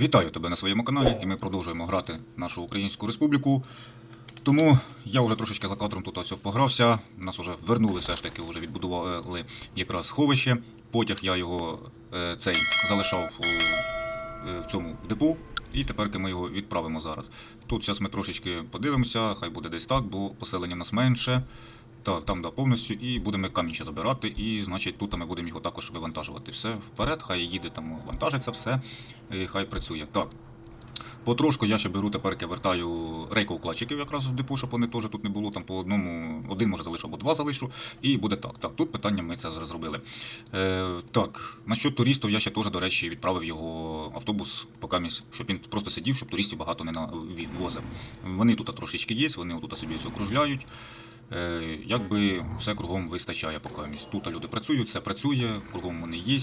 Вітаю тебе на своєму каналі, і ми продовжуємо грати нашу Українську Республіку. Тому я вже трошечки за кадром тут ось погрався. Нас вже вернули, все ж таки, вже відбудували якраз сховище. Потяг я його е, цей залишав у, е, в цьому в депу. І тепер ми його відправимо зараз. Тут зараз ми трошечки подивимося, хай буде десь так, бо поселення нас менше. Так, там да, повністю, і будемо камінь ще забирати, і значить тут ми будемо його також вивантажувати. Все вперед, хай їде там, вантажиться все, і хай працює. Так. Потрошку я ще беру тепер, я вертаю рейковкладчиків якраз в депо, щоб вони теж тут не було. Там по одному, один може залишу, або два залишу, і буде так. Так, тут питання ми це зробили. Е, так, насчет туристів я ще теж, до речі, відправив його автобус, поки місь, щоб він просто сидів, щоб туристів багато не навозив. Вони тут трошечки є, вони тут собі окружляють. Е, якби все кругом вистачає поки. Тут люди працюють, все працює, кругом вони є.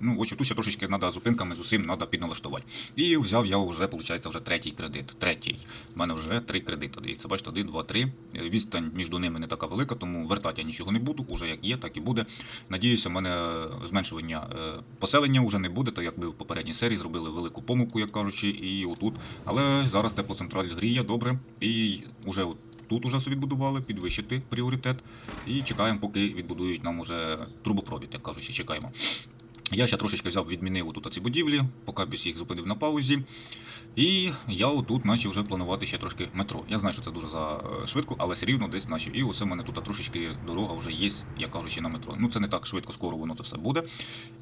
Ну, ось тут ще трошечки треба зупинками з усім треба підналаштувати. І взяв я вже, виходить, вже третій кредит. Третій. У мене вже три кредити. Дивіться, бачите, один, два, три. Е, Відстань між ними не така велика, тому вертати я нічого не буду. Уже як є, так і буде. Надіюся, в мене зменшування е, поселення вже не буде, так якби в попередній серії зробили велику помилку, як кажучи, і отут. Але зараз теплоцентраль гріє добре. І вже Тут уже собі будували, підвищити пріоритет. І чекаємо, поки відбудують нам уже трубопровід, як кажучи, чекаємо. Я ще трошечки взяв, відмінив тут ці будівлі, поки б їх зупинив на паузі. І я отут почав вже планувати ще трошки метро. Я знаю, що це дуже за е, швидко, але все рівно десь наче. І оце в мене тут трошечки дорога вже є, як кажучи, на метро. Ну це не так швидко, скоро воно це все буде.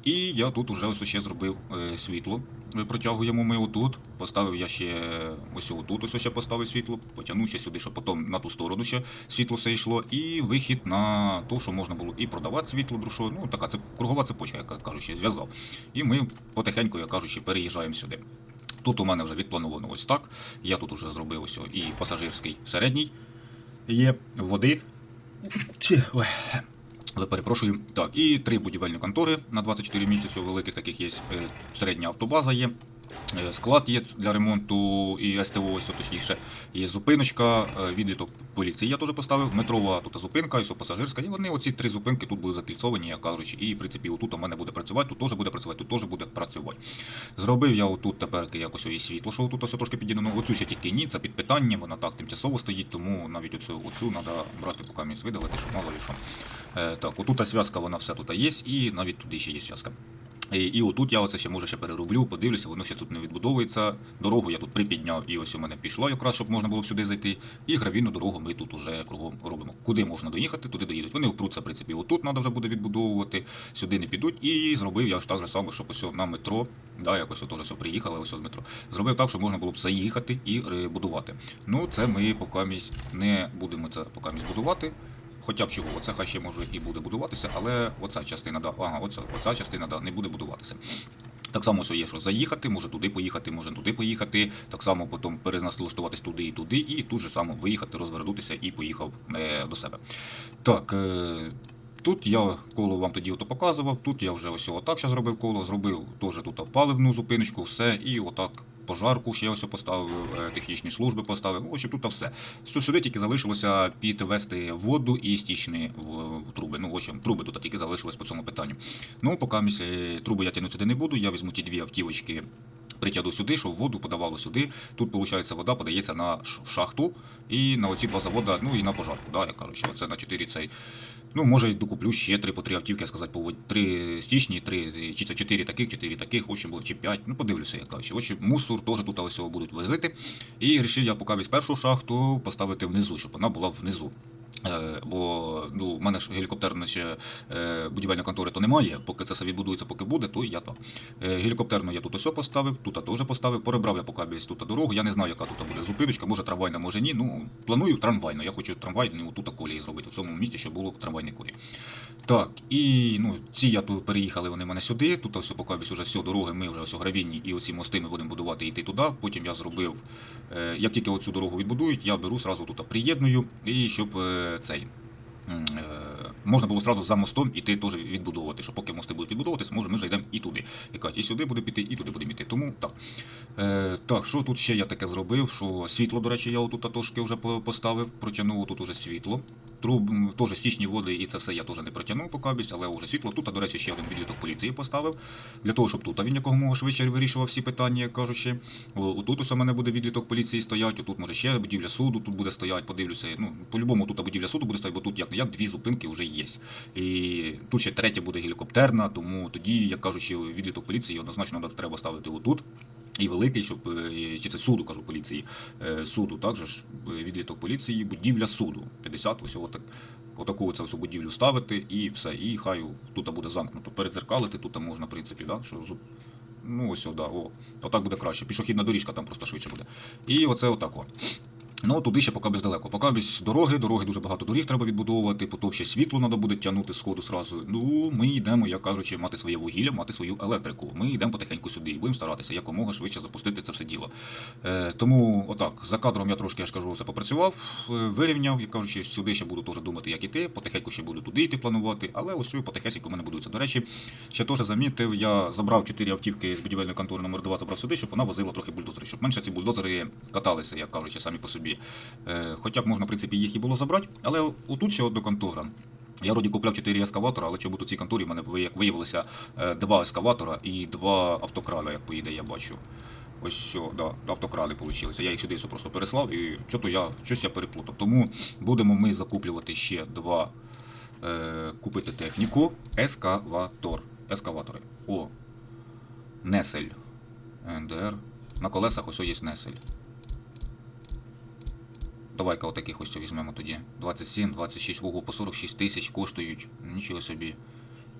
І я тут уже ось ще зробив е, світло. Е, Протягуємо ми отут. Поставив я ще ось отут, ось ще поставив світло, потягнув ще сюди, щоб потім на ту сторону ще світло все йшло. І вихід на те, що можна було і продавати світло, друшо. Ну така це кругова цепочка, як кажучи, зв'язав. І ми потихеньку, як кажучи, переїжджаємо сюди. Тут у мене вже відплановано ось так. Я тут уже зробив ось і пасажирський середній є води. Ой. Але перепрошую. Так, і три будівельні контори на 24 місяці великих таких є. Е, Середня автобаза є. Е, Склад є для ремонту і СТО, ось точніше, є зупиночка, е, відліток поліції я теж поставив, метрова тут зупинка, і пасажирська. І вони оці три зупинки тут будуть закільцовані, як кажучи, і в принципі отут у мене буде працювати, тут теж буде працювати, тут теж буде працювати. Зробив я отут тепер якось і світло, що тут ось трошки під'єднано. Оцю ще тільки ні, це під питанням, вона так тимчасово стоїть, тому навіть оцю, оцю треба брати поки місь видалити, щоб мало ли що. Е, так, отут зв'язка, вона все тут є, і навіть туди ще є зв'язка. І, і отут я оце ще може ще перероблю, подивлюся, воно ще тут не відбудовується. Дорогу я тут припідняв, і ось у мене пішло якраз, щоб можна було сюди зайти. І гравійну дорогу ми тут уже кругом робимо. Куди можна доїхати, туди доїдуть. Вони впруться, в принципі, отут треба вже буде відбудовувати, сюди не підуть. І зробив я ж так же само, щоб ось на метро, да, якось теж все приїхали, ось метро. Зробив так, щоб можна було б заїхати і е, будувати. Ну, це ми поки не будемо це поки будувати. Хоча б чого, оце хай ще може і буде будуватися, але оця частина, да, ага, оця, оця частина да, не буде будуватися. Так само все є, що заїхати, може туди поїхати, може туди поїхати. Так само потім переналаштуватись туди і туди, і тут же само виїхати, розвернутися і поїхав е, до себе. Так. Е, Тут я коло вам тоді ото показував, тут я вже ось отак зробив коло, зробив теж тут паливну зупиночку, все, і отак пожарку ще ось поставив, е, технічні служби поставив. Ось тут все. Сюди тільки залишилося підвести воду і стічні труби. Ну, ось труби тут тільки залишилось по цьому питанню. Ну, поки місля труби я тягнути не буду, я візьму ті дві автівочки. Притягну сюди, щоб воду подавало сюди. Тут, виходить, вода подається на шахту і на оці два заводи, ну і на пожарку. Да, я кажу, що це на 4 цей. Ну, може, й докуплю ще три по три автівки, я сказати, по вод- три стічні, три, чи це чотири таких, чотири таких, ось було, чи п'ять. Ну, подивлюся, я кажу. Ось мусор теж тут ось будуть возити. І вирішив я поки весь першу шахту поставити внизу, щоб вона була внизу. Е, Бо ну, в мене ж гелікоптерна ще е, будівельної контори то немає. Поки це все відбудується, поки буде, то я то. Е, гелікоптерну я тут ось поставив, тут теж поставив. Перебрав я поки весь тут дорогу. Я не знаю, яка тут буде зупиночка, може трамвайна, може ні. Ну, планую трамвайну. Я хочу трамвайну тут колії зробити в цьому місті, щоб було трамвайні колії. Так, і ну, ці я тут переїхали, вони мене сюди. Тут ось поки весь уже все дороги, ми вже ось гравінні і оці мости ми будемо будувати і йти туди. Потім я зробив, як тільки оцю дорогу відбудують, я беру сразу тут приєдную і щоб цей. Можна було сразу за мостом іти теж відбудовувати, що поки мости будуть відбудовуватись, може ми вже йдемо і туди. І кажуть, і сюди буде піти, і туди будемо йти. Тому так. Е, так, що тут ще я таке зробив? Що світло, до речі, я отут трошки вже поставив, протягнув тут уже світло. Труб теж стічні води і це все я теж не протягнув бісь, але вже світло. Тут, до речі, ще один відліток поліції поставив. Для того, щоб тут він якомога швидше вирішував всі питання, як кажучи. Отут у мене буде відліток поліції стоять, отут може ще будівля суду тут буде стоять, подивлюся. Ну, по-любому тут будівля суду буде стояти, бо тут як не як дві зупинки вже є. І тут ще третя буде гелікоптерна, тому тоді, як кажучи, відліток поліції однозначно треба ставити отут. І великий, щоб е, чи це суду, кажу поліції, е, суду, також ж е, відліток поліції, будівля суду. 50 ось отак. Отаку це всю будівлю ставити і все. І хай тут буде замкнуто. Передзеркалити тут можна, в принципі, да, що Ну, ось сюди, о. Отак буде краще. Пішохідна доріжка там просто швидше буде. І оце отак. О. Ну, туди ще поки бездалеко. Поки без дороги, дороги дуже багато доріг треба відбудовувати, потім ще світло треба буде тягнути з ходу зразу. Ну, ми йдемо, як кажучи, мати своє вугілля, мати свою електрику. Ми йдемо потихеньку сюди і будемо старатися якомога швидше запустити це все діло. Е, тому, отак, за кадром я трошки, я ж кажу, все попрацював, е, вирівняв, як кажучи, сюди ще буду теж думати, як іти, потихеньку ще буду туди йти планувати, але ось потихесенько в мене будується. До речі, ще теж замітив, я забрав 4 автівки з будівельної контори номер 2 забрав сюди, щоб вона возила трохи бульдозери, щоб менше ці бульдозери каталися, як кажучи, самі по собі. Е, Хоча б можна, в принципі, їх і було забрати, але отут ще одна контора. Я вроді купляв 4 ескаватора, але чому у цій конторі в мене як виявилося е, два ескаватора і два автокрада, як по ідеї я бачу. Ось що, да, автокради вийшли. Я їх сюди просто переслав і що-то я, щось я переплутав. Тому будемо ми закуплювати ще два е, купити техніку. Ескаватор. Ескаватори. О. Несель. НДР. На колесах ось є несель. Давай-ка отаких ось візьмемо тоді. 27, 26, ого, по 46 тисяч коштують. Нічого собі.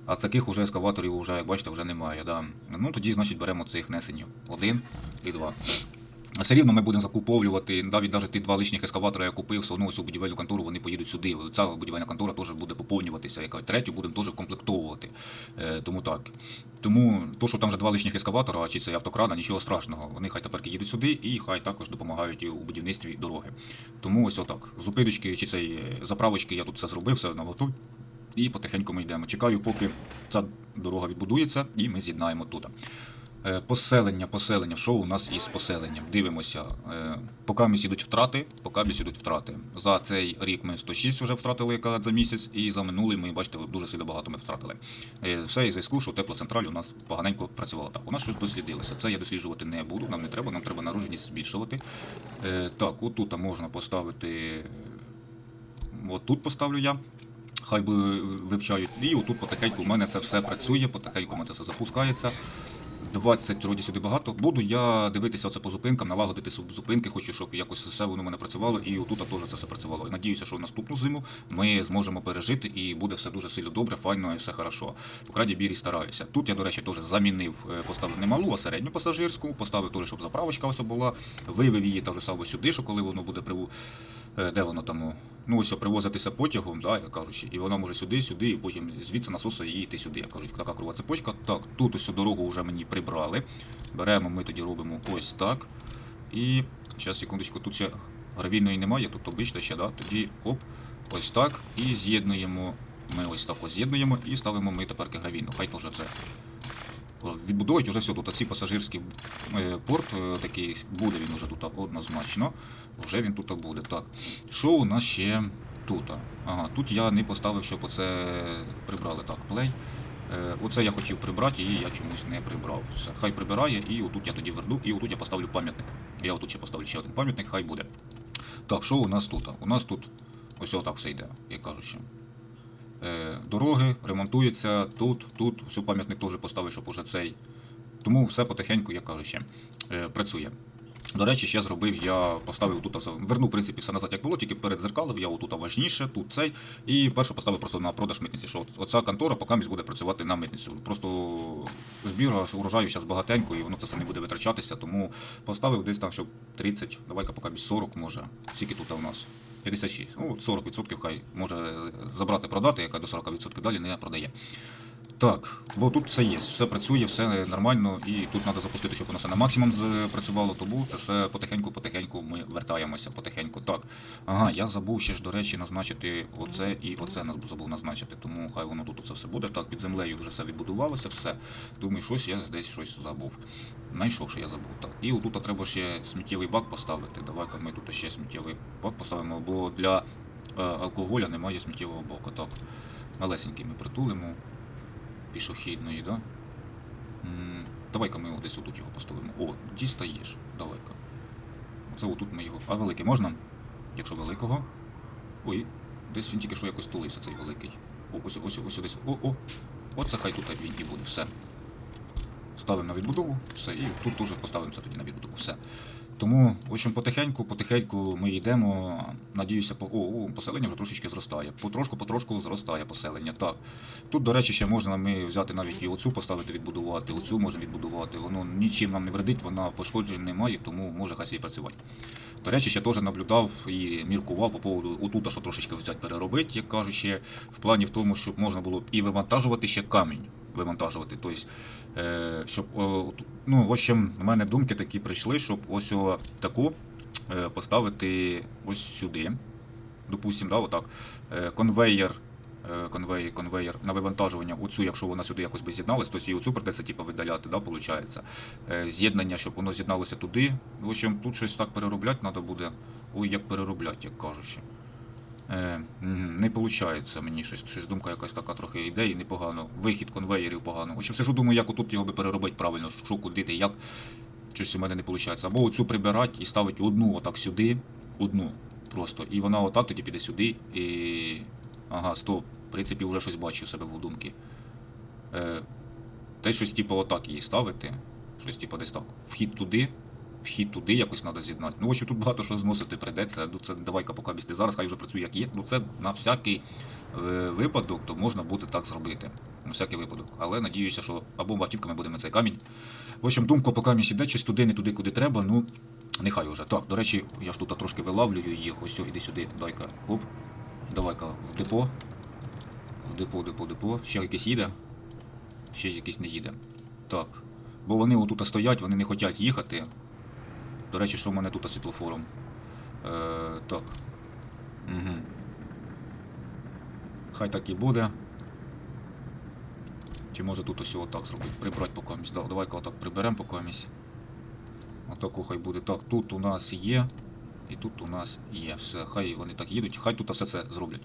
А таких уже ескаваторів, вже, як бачите, вже немає. Да. Ну тоді, значить, беремо цих несенів. Один і два. Все рівно ми будемо закуповувати, навіть навіть ті два лишніх ескаватора я купив, все одно у будівельну контору вони поїдуть сюди. Ця будівельна контора теж буде поповнюватися, яка третю будемо теж комплектовувати. Е, тому так. Тому то, що там вже два лишніх ескаватора, чи це автокрада, нічого страшного. Вони хай тепер їдуть сюди і хай також допомагають у будівництві дороги. Тому ось отак. Зупиночки чи цей е, заправочки я тут все зробив, все на готу. І потихеньку ми йдемо. Чекаю, поки ця дорога відбудується, і ми з'єднаємо тут. Е, Поселення, поселення. Що у нас із поселенням? Дивимося. Е, Поки місць ідуть втрати, поки місць ідуть втрати. За цей рік ми 106 вже втратили за місяць, і за минулий ми, бачите, дуже сильно багато ми втратили. Е, Все із зв'язку, що теплоцентраль у нас поганенько працювала. Так, у нас щось дослідилося. Це я досліджувати не буду, нам не треба, нам треба наружність збільшувати. Так, отут можна поставити. От тут поставлю я. Хай би вивчають. І отут потихеньку у мене це все працює, потихеньку у мене це все запускається. 20 вроді сюди багато. Буду я дивитися оце по зупинкам, налагодити зупинки, хочу, щоб якось все воно в мене працювало, і отут теж це все працювало. І надіюся, що наступну зиму ми зможемо пережити і буде все дуже сильно добре, файно і все хорошо. По крайній мірі стараюся. Тут я, до речі, теж замінив, е, поставив не малу, а середню пасажирську, поставив теж, щоб заправочка ось була, вивів її так само сюди, що коли воно буде приву. Е, Де воно там? Ну, ось привозитися потягом, да, як кажучи, і вона може сюди, сюди, і потім звідси насоса і йти сюди, як кажуть, така круга цепочка. Так, тут ось дорогу вже мені прибрали. Беремо, ми тоді робимо ось так. І зараз, секундочку, тут ще гравійної немає, тут обично ще, да? тоді оп, ось так. І з'єднуємо. Ми ось так ось з'єднуємо і ставимо ми тепер гравійну. Хай теж це. О, Відбудовують вже все тут. Оці пасажирський е, порт е, такий буде він уже тут однозначно. Вже він тут буде. Так. Що у нас ще тут? Ага, тут я не поставив, щоб оце прибрали. Так, плей. Е, Оце я хотів прибрати, і я чомусь не прибрав. Все, хай прибирає, і отут я тоді верну, і отут я поставлю пам'ятник. Я отут ще поставлю ще один пам'ятник, хай буде. Так, що у нас тут? У нас тут ось отак все йде, як кажучи. Е, Дороги ремонтуються тут, тут, все пам'ятник теж поставив, щоб уже цей. Тому все потихеньку, як кажучи, е, працює. До речі, ще зробив, я поставив тут все, вернув, в принципі, все назад, як було, тільки перед зеркалом, я отут важніше, тут цей. І перше поставив просто на продаж митниці, що оця контора поки буде працювати на митницю. Просто збіру урожаю зараз багатенько, і воно це все не буде витрачатися, тому поставив десь там, щоб 30, давай-ка поки 40 може. Скільки тут у нас? 56. Ну, 40% хай може забрати, продати, яка до 40% далі не продає. Так, бо тут все є, все працює, все нормально, і тут треба запустити, щоб воно все на максимум запрацювало, тому це все потихеньку-потихеньку ми вертаємося потихеньку. Так. Ага, я забув ще ж, до речі, назначити оце і оце нас забув назначити, тому хай воно тут це все буде. Так, під землею вже все відбудувалося, все. Думаю, щось я десь щось забув. Знайшов, що я забув. Так. І отут треба ще сміттєвий бак поставити. Давай-ка ми тут ще сміттєвий бак поставимо, бо для е, алкоголя немає сміттєвого бака. Так. Малесенький ми притулимо пішохідної, да? Давай-ка ми десь отут його поставимо. О, дістаєш. Давай-ка. Оце отут ми його. А великий можна? Якщо великого. Ой, десь він тільки що якось тулився, цей великий. О, ось, ось, ось десь. О, о. Оце хай тут він і буде. Все. Ставимо на відбудову, все, і тут теж поставимо це тоді на відбудову. Все. Тому, в общем, потихеньку, потихеньку ми йдемо. Надіюся, по о, о, поселення вже трошечки зростає. Потрошку, потрошку зростає поселення. Так. Тут, до речі, ще можна ми взяти навіть і оцю поставити, відбудувати, оцю можемо відбудувати. Воно нічим нам не вредить, вона пошкоджень немає, тому може хай собі працювати. До речі, ще теж наблюдав і міркував по поводу отута, що трошечки взяти переробити, як кажуть, ще в плані в тому, щоб можна було і вивантажувати ще камінь. Вивантажувати. Тобто, е, щоб ну, в общем, в мене думки такі прийшли, щоб ось таку е, поставити ось сюди. Допустимо, да, отак. Е, конвейер. Конвейер, конвейер на вивантажування, оцю, якщо вона сюди якось би з'єдналась, то і оцю придеться типу, видаляти, да, виходить. З'єднання, щоб воно з'єдналося туди. В общем, тут щось так переробляти треба буде. Ой, як переробляти, як кажучи. Е, не виходить мені щось, щось думка якась така трохи йде і непогано. Вихід конвеєрів погано. В общем, сижу, думаю, як отут його би переробити правильно, що куди ти, як. Щось у мене не виходить. Або оцю прибирати і ставити одну отак сюди, одну просто. І вона отак тоді піде сюди. І. Ага, стоп. В принципі, вже щось бачу себе в думки. Е, те щось типу отак її ставити. Щось типу десь так. Вхід туди, вхід туди якось треба з'єднати. Ну, общем, тут багато що зносити прийдеться. Ну, це давай-ка поки бісти. Зараз хай вже працює як є. Ну це на всякий е, випадок, то можна буде так зробити. На всякий випадок. Але надіюся, що або батьківками будемо цей камінь. В общем, думка поки мені іде, щось туди, не туди, куди треба. Ну, нехай уже. Так, до речі, я ж тут трошки вилавлюю їх. Ось, іди сюди, дай-ка. Оп. Давай-ка в депо. В депо, депо, депо. Ще якийсь їде. Ще якийсь не їде. Так. Бо вони отут стоять, вони не хочуть їхати. До речі, що в мене тут світлофором? Е, так. Угу. Хай так і буде. Чи може тут ось отак зробити? Прибрати по комусь. Да, давай-ка отак приберемо по комусь. Отако хай буде. Так, тут у нас є. І тут у нас є. Все, хай вони так їдуть, хай тут все це зроблять.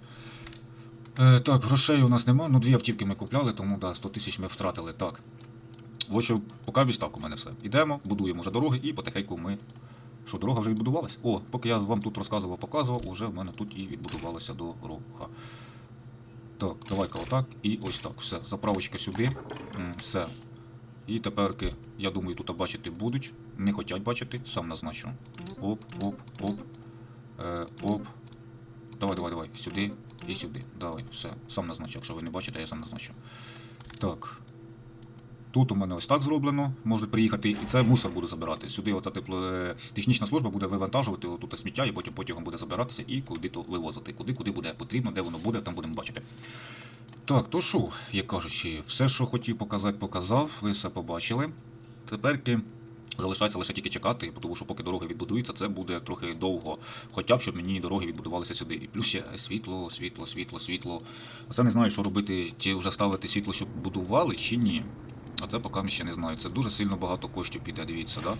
Е, так, грошей у нас нема. Ну, дві автівки ми купляли, тому да, 100 тисяч ми втратили. Так. Общем, поки відстав у мене все. Ідемо, будуємо вже дороги і потихеньку ми. Що, дорога вже відбудувалась? О, поки я вам тут розказував, показував, уже в мене тут і відбудувалася дорога. Так, давай-ка отак і ось так. Все. Заправочка сюди. Все. І теперки, я думаю, тут бачити будуть. Не хочуть бачити, сам назначу. Оп, оп, оп. Е, оп. Давай, давай, давай. Сюди і сюди. Давай, все. Сам назначу. Якщо ви не бачите, я сам назначу. Так. Тут у мене ось так зроблено, можуть приїхати, і це мусор буде забирати. Сюди оця тепло, е, технічна служба буде вивантажувати тут сміття, і потім потягом буде забиратися і куди то вивозити. Куди, куди буде потрібно, де воно буде, там будемо бачити. Так, то що, як кажучи, все, що хотів показати, показав, ви все побачили. Теперки залишається лише тільки чекати, тому що поки дороги відбудуються, це буде трохи довго. Хоча б щоб мені дороги відбудувалися сюди. І плюс ще світло, світло, світло, світло. Оце не знаю, що робити, чи вже ставити світло, щоб будували, чи ні. А це поки ще не знаю. Це дуже сильно багато коштів піде, дивіться, да?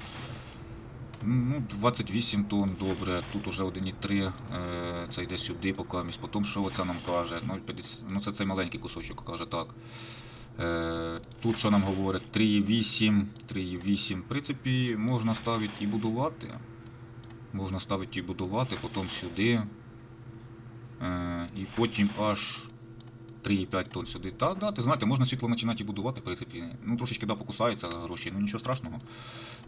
Ну, 28 тонн, добре. Тут уже 1,3, е, це йде сюди поки. Потім що оце нам каже? 0,50, ну це цей маленький кусочок каже так. Е, тут що нам говорить? 3,8, 3,8. В принципі, можна ставити і будувати. Можна ставити і будувати, потім сюди. Е, і потім аж 3,5 тонн сюди. Та, да, ти знаєте, можна світло починати будувати, в принципі. Ну, трошечки да, покусаються гроші, ну нічого страшного.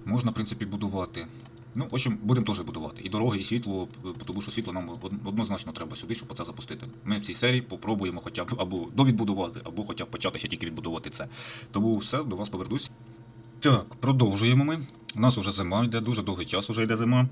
Можна, в принципі, будувати. Ну, в общем, будемо теж будувати. І дороги, і світло, тому що світло нам однозначно треба сюди, щоб це запустити. Ми в цій серії попробуємо хоча б або довідбудувати, або хоча б почати ще тільки відбудувати це. Тому все, до вас повернусь. Так, продовжуємо ми. У нас вже зима йде, дуже довгий час вже йде зима.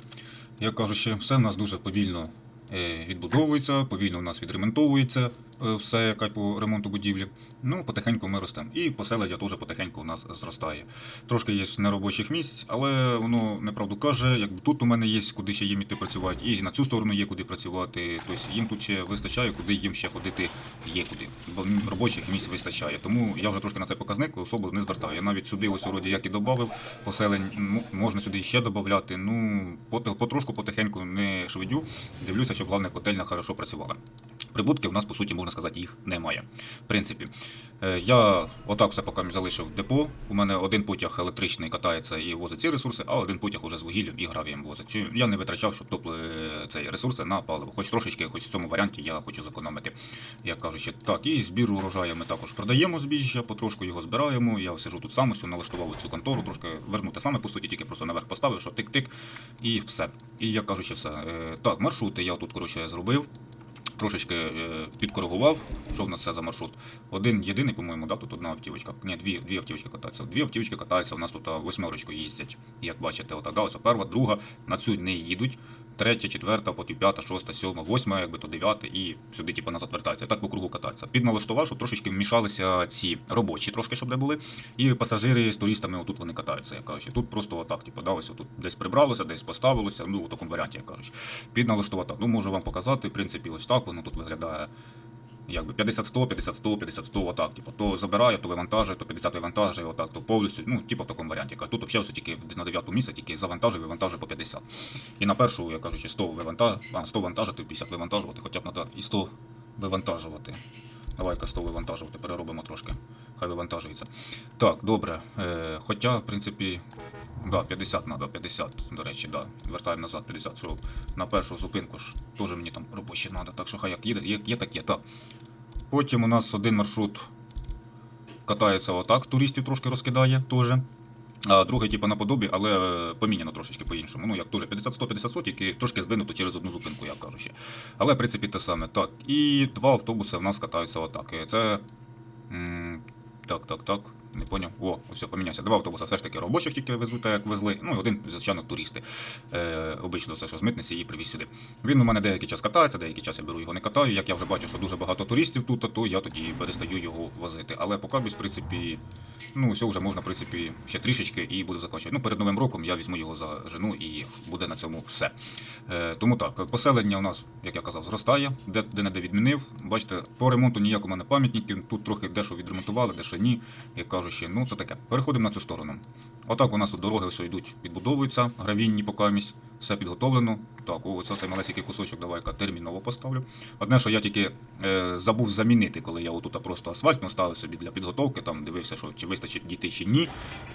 Як кажучи, все в нас дуже повільно е, відбудовується, повільно у нас відремонтовується. Е, все яка по ремонту будівлі. Ну, потихеньку ми ростемо. І поселення теж потихеньку у нас зростає. Трошки є неробочих місць, але воно неправду каже. Якби тут у мене є куди ще їм іти працювати, і на цю сторону є куди працювати. Тобто їм тут ще вистачає, куди їм ще ходити є куди. Бо робочих місць вистачає. Тому я вже трошки на цей показник особо не звертаю. Я навіть сюди ось вроді як і додав поселень, можна сюди ще додати. Ну, пот- потрошку, потихеньку не швидю. Дивлюся, щоб головне котельня хорошо працювала. Прибутків у нас, по суті, можна сказати, їх немає. В принципі, Е, я отак все поки залишив депо. У мене один потяг електричний катається і возить ці ресурси, а один потяг уже з вугіллям і гравієм возить. Я не витрачав, щоб топли цей ресурси на паливо. Хоч трошечки, хоч в цьому варіанті я хочу зекономити. Як кажучи, так, і збір урожаю ми також продаємо збіжжя, потрошку його збираємо. Я сижу тут сам, налаштував цю контору, трошки вернути саме по суті, тільки просто наверх поставив, що тик-тик, і все. І як кажучи, все. Е, Так, маршрути я тут коротше зробив. Трошечки е, підкоригував, що в нас це за маршрут. Один єдиний, по-моєму, да, тут одна автівочка. Ні, дві, дві автівочки катаються. Дві автівочки катаються, у нас тут восьмерочку їздять. Як бачите, отак, да, ось перша, друга, на цю не їдуть. Третя, четверта, потім п'ята, шоста, сьома, восьма, якби то дев'ята, і сюди типу, назад вертається. Так по кругу катаються. Підналаштував, щоб трошечки вмішалися ці робочі, трошки, щоб не були. І пасажири з туристами отут вони катаються, як кажуть. Тут просто отак, типу, да, ось тут десь прибралося, десь поставилося, ну, в такому варіанті, як кажуть. Підналаштувати. Ну, можу вам показати, в принципі, ось так воно тут виглядає. Якби 50-100, 50-100, 50-100, отак, типу, то забирає, то вивантажує, то 50 вивантажує, отак, то повністю, ну, типу в такому варіанті. Кажу, Тут взагалі тільки на 9 місці, тільки завантажує, вивантажує по 50. І на першу, я кажучи, 100 вивантажувати, 100 вантажити, 50 вивантажувати, хоча б треба і 100 вивантажувати. Давай-ка 100 вивантажувати, переробимо трошки. Хай вивантажується. Так, добре. Е, хоча, в принципі, да, 50 треба, 50, до речі, да. Вертаємо назад 50, що на першу зупинку ж теж мені там робочі треба, так що хай як їде, є, є таке, так. Потім у нас один маршрут катається отак, туристів трошки розкидає теж. А другий, типу, наподобі, але е, поміняно трошечки по-іншому. Ну, як теж 50-150 сот, які трошки здвинуто через одну зупинку, як кажучи. Але, в принципі, те саме. Так. І два автобуси в нас катаються отак. Це. Так, так, так. Не поняв. О, ось помінявся. Два автобуси все ж таки робочих тільки везуть, так як везли. Ну і один, звичайно, туристи. Е, обично це, що з митниці її привіз сюди. Він у мене деякий час катається, деякий час я беру його не катаю. Як я вже бачу, що дуже багато туристів тут, то я тоді перестаю його возити. Але поки, в принципі, ну, все вже можна, в принципі, ще трішечки і буду закінчувати. Ну, перед новим роком я візьму його за жену і буде на цьому все. Е, тому так, поселення у нас, як я казав, зростає, де, де не де відмінив. Бачите, по ремонту ніяк у мене пам'ятників. Тут трохи дещо відремонтували, дещо ні. Як кажучи, ну це таке. Переходимо на цю сторону. Отак у нас тут дороги все йдуть, підбудовуються, гравінні покамість, все підготовлено. Так, о, це цей малесенький кусочок, давай-ка терміново поставлю. Одне, що я тільки е, забув замінити, коли я отут просто асфальт наставив собі для підготовки, там дивився, що чи вистачить дійти, чи ні.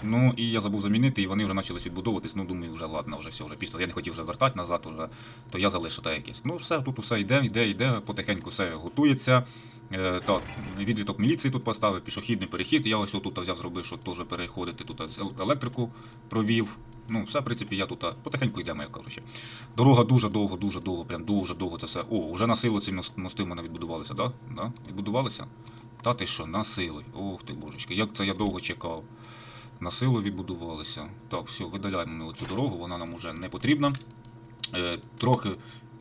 Ну і я забув замінити, і вони вже почали відбудовуватись. Ну, думаю, вже ладно, вже все, вже після. Я не хотів вже вертати назад, уже, то я залишив те якесь. Ну, все, тут усе йде, йде, йде, потихеньку все готується. Е, так, відліток міліції тут поставив, пішохідний перехід. Я ось тут взяв, зробив, щоб теж переходити тут електрику провів. Ну, все, в принципі, я тут потихеньку йдемо, як кажучи. Дорога дуже довго, дуже довго, прям дуже довго це все. О, вже на силу ці мос- мости мене відбудувалися, да? Да? Відбудувалися? Та ти що, на сили. Ох ти божечки, як це я довго чекав. На силу відбудувалися. Так, все, видаляємо ми оцю дорогу, вона нам уже не потрібна. Е, трохи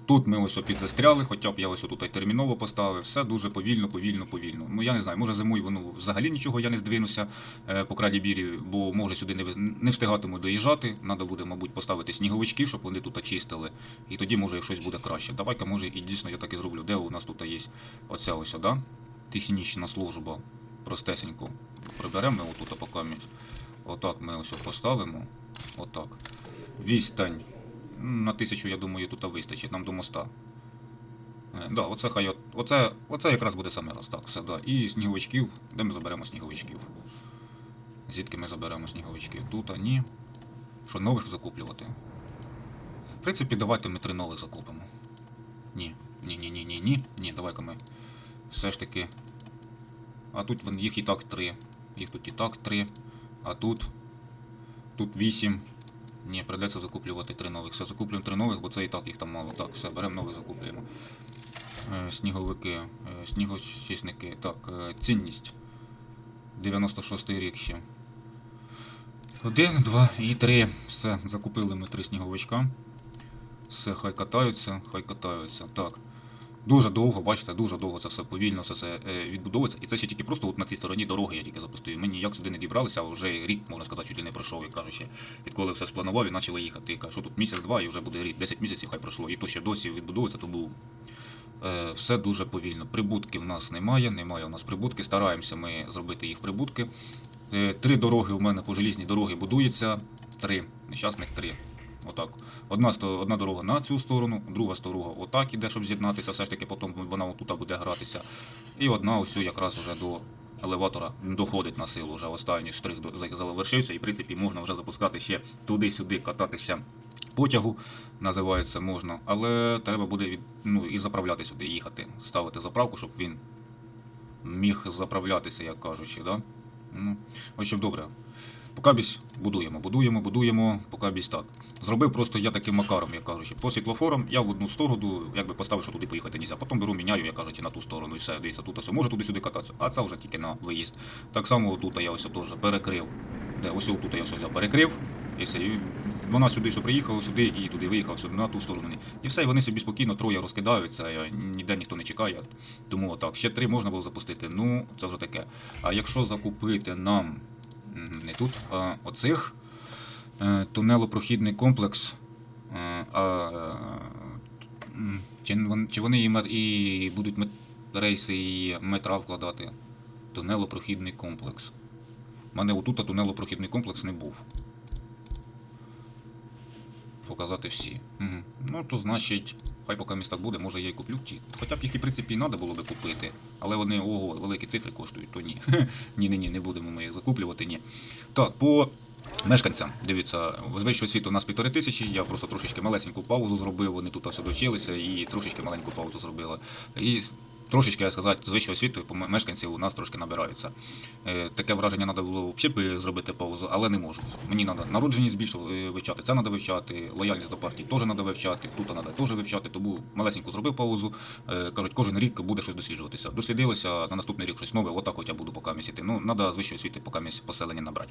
тут ми ось підзастряли, хоча б я ось тут терміново поставив. Все дуже повільно, повільно, повільно. Ну я не знаю, може зимою воно взагалі нічого я не здвинуся е, по краді бірі, бо може сюди не, не встигатиму доїжджати. Треба буде, мабуть, поставити сніговички, щоб вони тут очистили. І тоді може щось буде краще. Давай-ка, може, і дійсно я так і зроблю. Де у нас тут є оця ось, да? Технічна служба. Простесеньку. Приберемо отут поки. Отак ми ось поставимо. Отак. Відстань. На тисячу, я думаю, тут вистачить нам до моста. Е, да, оце, хай, оце, оце якраз буде саме раз. Так, все, да. І сніговичків. Де ми заберемо сніговичків? Звідки ми заберемо сніговичків? Тут, а ні. Що, нових закуплювати? В принципі, давайте ми три нових закупимо. Ні. Ні, ні, ні, ні, ні. Ні, давай-ка ми. Все ж таки. А тут їх і так три. Їх тут і так три. А тут. Тут вісім. Ні, придеться закуплювати три нових. Все, закуплюємо три нових, бо це і так їх там мало. Так, все, беремо нових, закуплюємо. Е, сніговики, е, снігочисники. Так, е, цінність. 96 рік ще. Один, два і три. Все, закупили ми три сніговичка. Все, хай катаються, хай катаються. Так. Дуже довго, бачите, дуже довго це все повільно все це відбудовується. І це ще тільки просто от на цій стороні дороги я тільки запустив. Ми ніяк сюди не дібралися, а вже рік, можна сказати, чуть ли не пройшов, як кажучи, відколи все спланував і почали їхати. Кажу, тут місяць-два і вже буде рік, 10 місяців хай пройшло. І то ще досі відбудовується, тому е, все дуже повільно. Прибутків в нас немає, немає у нас прибутки. Стараємося ми зробити їх прибутки. Е, Три дороги у мене по желізній дороги будуються. Три, нещасних три. Отак. Одна, одна дорога на цю сторону, друга дорога отак іде, щоб з'єднатися, все ж таки потім вона тут буде гратися. І одна ось якраз вже до елеватора доходить на силу. Вже останній штрих завершився, і в принципі можна вже запускати ще туди-сюди, кататися потягу, називається можна. Але треба буде від, ну, і заправляти сюди, їхати, ставити заправку, щоб він міг заправлятися, як кажучи. Да? Ну, ось щоб добре. Поки бісь будуємо, будуємо, будуємо, поки бісь так. Зробив просто я таким макаром, як кажучи. По світлофорам я в одну сторону якби поставив, що туди поїхати нельзя. Потім беру, міняю, як кажучи, на ту сторону і все. Дивіться, тут ось може туди-сюди кататися, а це вже тільки на виїзд. Так само тут я ось теж перекрив. Де ось тут я ось взяв, перекрив. І все. І вона сюди все приїхала, сюди і туди виїхав, сюди на ту сторону. І все, і вони собі спокійно троє розкидаються, ніде ніхто не чекає. Тому отак. Ще три можна було запустити. Ну, це вже таке. А якщо закупити нам не тут, а оцих е, тунелопрохідний комплекс. е, А, е, чи вони і, будуть рейси і метра вкладати? Тунелопрохідний комплекс. У мене отут тунелопрохідний комплекс не був. Показати всі. Угу. Ну, то значить, хай поки місток буде, може я й куплю ті. Хоча б їх в принципі і треба було би купити. Але вони ого, великі цифри коштують, то ні. ні, ні, ні, не будемо ми їх закуплювати, ні. Так, по мешканцям. Дивіться, з вищого світу у нас півтори тисячі. Я просто трошечки малесеньку паузу зробив. Вони тут все дочилися і трошечки маленьку паузу зробили. І трошечки, я сказати, з вищого світу по мешканців у нас трошки набираються. Е, таке враження треба було взагалі зробити паузу, але не можу. Мені треба народженість більше вивчати. Це треба вивчати, лояльність до партії теж треба вивчати, тут треба теж вивчати. Тому малесеньку зробив паузу. Е, кажуть, кожен рік буде щось досліджуватися. Дослідилися на наступний рік щось нове, отак от я буду поки місяти. Ну, треба з вищої освіти поки поселення набрати.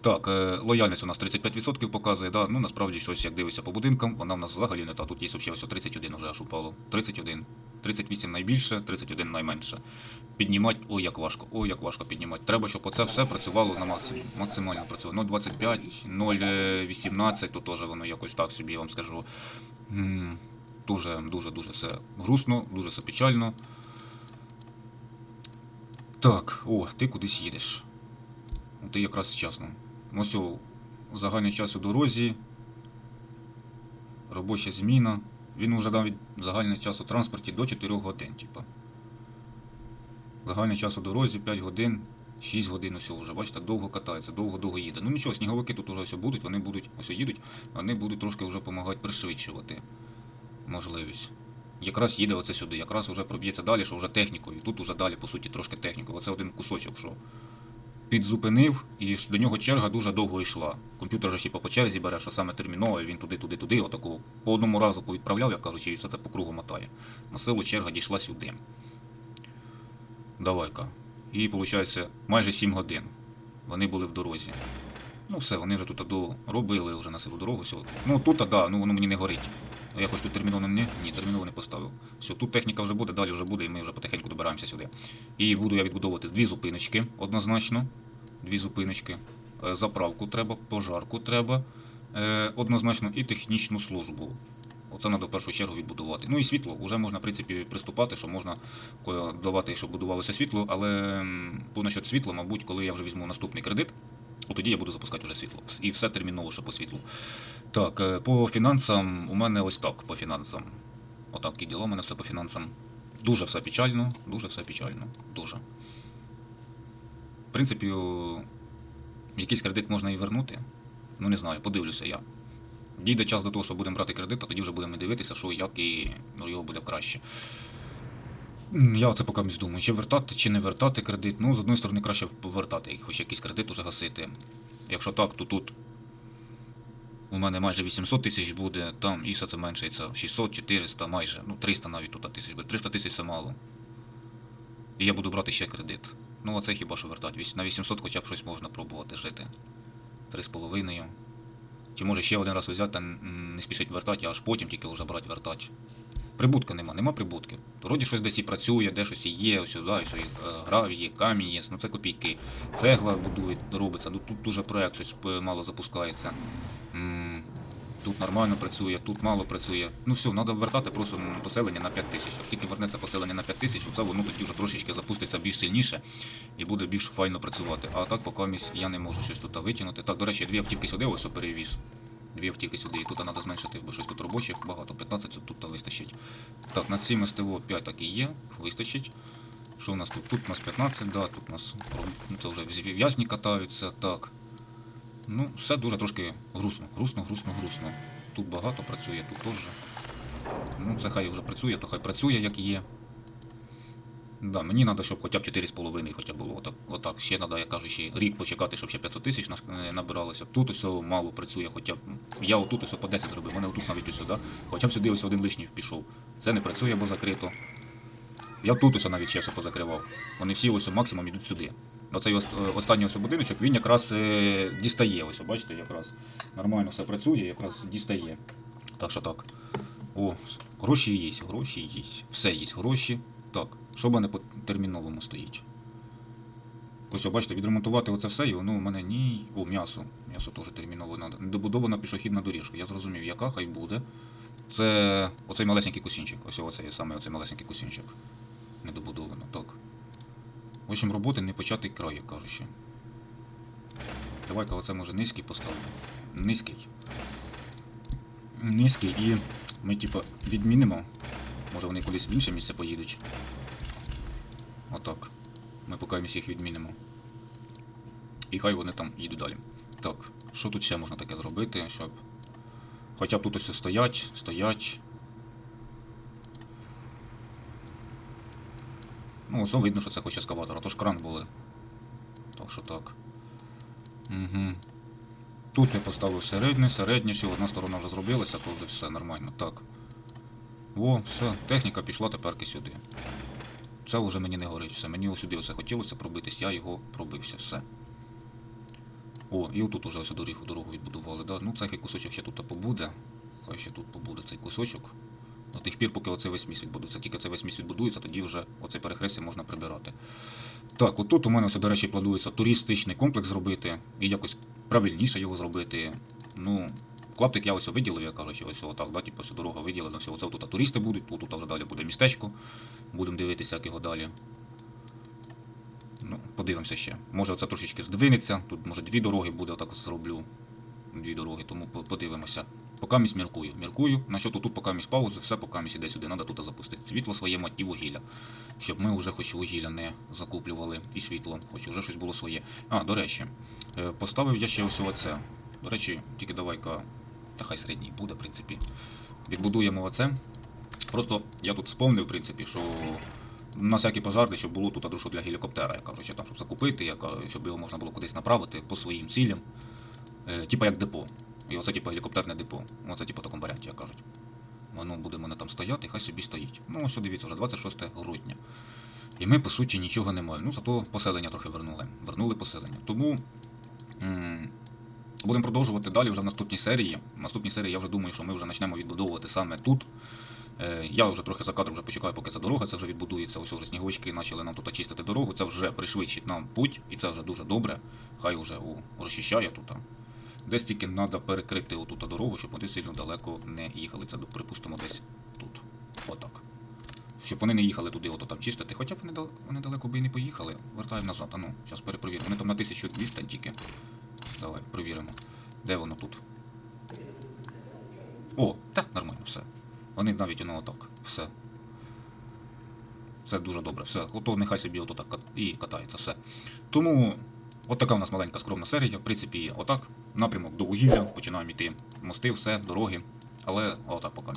Так, е, лояльність у нас 35% показує, да? ну насправді щось, як дивишся по будинкам, вона в нас взагалі не та. Тут є ось 31 вже аж упало. 31. 38 найбільше, 31 найменше. Піднімати, ой, як важко, ой, як важко піднімати. Треба, щоб оце все працювало на максимум. Максимально працювало. 0,25, 0,18, то теж воно якось так собі, я вам скажу. Дуже, дуже, дуже все грустно, дуже все печально. Так, о, ти кудись їдеш. Ну, Ти якраз вчасно. Ось о, загальний час у дорозі. Робоча зміна. Він вже дав загальний час у транспорті до 4 годин, типа. Загальний час у дорозі 5 годин, 6 годин усього вже, бачите, довго катається, довго-довго їде. Ну нічого, сніговики тут уже все будуть, вони будуть, ось їдуть, вони будуть трошки вже допомагати пришвидшувати можливість. Якраз їде оце сюди, якраз вже проб'ється далі, що вже технікою. Тут уже далі, по суті, трошки технікою. Оце один кусочок, що підзупинив, і до нього черга дуже довго йшла. Комп'ютер же ще по черзі бере, що саме терміново, і він туди, туди, туди, отаку по одному разу повідправляв, як кажучи, і все це по кругу мотає. На силу черга дійшла сюди. Давай-ка. І виходить майже 7 годин. Вони були в дорозі. Ну все, вони вже тут доробили вже на силу дорогу. Все. Ну тут, да, ну воно мені не горить. Я хоч тут терміново не, ні, терміново не поставив. Все, тут техніка вже буде, далі вже буде, і ми вже потихеньку добираємося сюди. І буду я відбудовувати дві зупиночки однозначно. Дві зупиночки. Е, Заправку треба, пожарку треба, е, однозначно, і технічну службу. Оце треба в першу чергу відбудувати. Ну і світло. Вже можна, в принципі, приступати, що можна е, давати, щоб будувалося світло, але м, по насчет світла, мабуть, коли я вже візьму наступний кредит, тоді я буду запускати вже світло. І все терміново, що по світлу. Так, е, по фінансам у мене ось так по фінансам. Отак і діло у мене все по фінансам. Дуже все печально, дуже все печально. Дуже. В принципі, якийсь кредит можна і вернути. Ну не знаю, подивлюся я. Дійде час до того, що будемо брати кредит, а тоді вже будемо дивитися, що як і ну, його буде краще. Я оце поки думаю, чи вертати, чи не вертати кредит. Ну, з одної сторони, краще повертати, хоч якийсь кредит уже гасити. Якщо так, то тут у мене майже 800 тисяч буде, там і все це меншається. 600, 400, майже, ну 300 навіть тут тисяч буде. 300 тисяч це мало. І я буду брати ще кредит. Ну, оце хіба що вертати. На 800 хоча б щось можна пробувати жити. 3,5. Чи може ще один раз взяти та не спішить вертати, а аж потім тільки вже брати вертати. Прибутка нема, нема прибутки. Вроді щось десь і працює, де щось і є, ось сюди, і, е, є, камінь є, ну це копійки. Цегла будує, робиться, ну тут дуже проект щось е, мало запускається. Тут нормально працює, тут мало працює. Ну все, треба вертати просто поселення на 5 тисяч. Як тільки вернеться поселення на 5 тисяч, оце воно тоді вже трошечки запуститься більш сильніше і буде більш файно працювати. А так поки я не можу щось тут витягнути. Так, до речі, дві автівки сюди ось перевіз. Дві автівки сюди, і тут треба зменшити, бо щось тут робочих багато, 15 тут та вистачить. Так, на цим СТО 5 так і є, вистачить. Що у нас тут? Тут у нас 15, да, тут у нас ну, це вже в'язні катаються, так. Ну, все дуже трошки грустно, грустно, грустно, грустно. Тут багато працює, тут теж. Ну, це хай вже працює, то хай працює, як є. Да, мені треба, щоб хоча б 4,5 хоча б було. Отак, отак. Ще треба, я кажу, ще рік почекати, щоб ще 500 тисяч е, набиралося. Тут ось мало працює, хоча б. Я отут ось по 10 зробив, мене отут навіть ось сюди. Хоча б сюди ось один лишній пішов. Це не працює, бо закрито. Я тут ось навіть ще все позакривав. Вони всі ось максимум йдуть сюди. Оцей е, останній ось будиночок, він якраз е, дістає. Ось, бачите, якраз нормально все працює, якраз дістає. Так що так. О, гроші є, гроші є. Все є, гроші. Так, що в мене по терміновому стоїть? Ось, бачите, відремонтувати оце все, і воно у мене ні. О, м'ясо. М'ясо теж терміново треба. Недобудована пішохідна доріжка. Я зрозумів, яка хай буде. Це оцей малесенький кусінчик. Ось оцей саме оцей малесенький кусінчик. Недобудовано, так. В общем, роботи не початий край, як кажучи. Давай-ка оце може низький поставимо. Низький. Низький і ми типа відмінимо. Може вони кудись в інше місце поїдуть. Отак. Ми поки їх відмінимо. І хай вони там їдуть далі. Так, що тут ще можна таке зробити, щоб. Хоча б тут ось стоять, стоять. Ну, ось видно, що це хоч ескаватор, а то ж кран були. Так що так. Угу. Тут я поставив середнє, середнє, ще одна сторона вже зробилася, то вже все нормально. Так. О, все, техніка пішла тепер сюди. Це вже мені не горить, все. Мені сюди оце хотілося пробитись, я його пробився, все. О, і отут уже ось дорогу, дорогу відбудували, да? Ну, цей кусочок ще тут побуде. Хай ще тут побуде цей кусочок. До тих пір, поки оцей весь міст відбудується. Тільки цей весь міст відбудується, тоді вже оцей перехрестя можна прибирати. Так, отут у мене, ось, до речі, планується туристичний комплекс зробити і якось правильніше його зробити. Ну, клаптик я ось виділив, я кажу, що ось отак, да, типу, дорога виділена, все, оце тут туристи будуть, тут, тут вже далі буде містечко. Будемо дивитися, як його далі. Ну, подивимося ще. Може це трошечки здвинеться, тут може дві дороги буде, отак зроблю. Дві дороги, тому подивимося. Поки місь міркую. Міркую. На що тут поки місь паузи, все поки місь іде сюди. Треба тут запустити світло своє і вугілля. Щоб ми вже хоч вугілля не закуплювали і світло, хоч вже щось було своє. А, до речі, е, поставив я ще ось оце. До речі, тільки давай-ка. Та хай середній буде, в принципі. Відбудуємо оце. Просто я тут сповнив, в принципі, що на всякий пожарний, щоб було тут адрешу для гелікоптера, я кажу, що там, щоб закупити, яка, щоб його можна було кудись направити по своїм цілям. Е, типа як депо. І оце типа гелікоптерне депо. Оце типа такому варіанті, як кажуть. Воно буде мене там стояти, хай собі стоїть. Ну, ось дивіться, вже 26 грудня. І ми, по суті, нічого не маємо. Ну, зато поселення трохи вернули. Вернули поселення. Тому будемо продовжувати далі вже в наступній серії. В наступній серії я вже думаю, що ми вже почнемо відбудовувати саме тут. Е, Я вже трохи за кадром вже почекаю, поки ця дорога, це вже відбудується. Ось вже сніговички почали нам тут очистити дорогу. Це вже пришвидшить нам путь, і це вже дуже добре. Хай вже розчищає тут. Десь тільки треба перекрити отут дорогу, щоб вони сильно далеко не їхали. Це, припустимо, десь тут. Отак. Щоб вони не їхали туди, ото там чистити. Хоча б вони, вони далеко би і не поїхали. Вертаємо назад. А ну, зараз перепровіримо. Вони там на 1200 тільки. Давай, перевіримо. Де воно тут? О, так, нормально, все. Вони навіть воно отак. Все. Це дуже добре. Все. Ото нехай собі ото так і катається. Все. Тому от така у нас маленька скромна серія. В принципі, отак. Напрямок до вугілля. Починаємо йти. Мости, все, дороги. Але отак поки.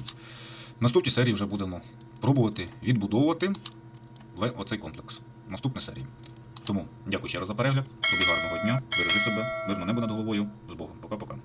В наступній серії вже будемо пробувати відбудовувати оцей комплекс. Наступна серія. Тому дякую ще раз за перегляд. Тобі гарного дня. Бережи себе, мирно небо над головою. З Богом. Пока-пока.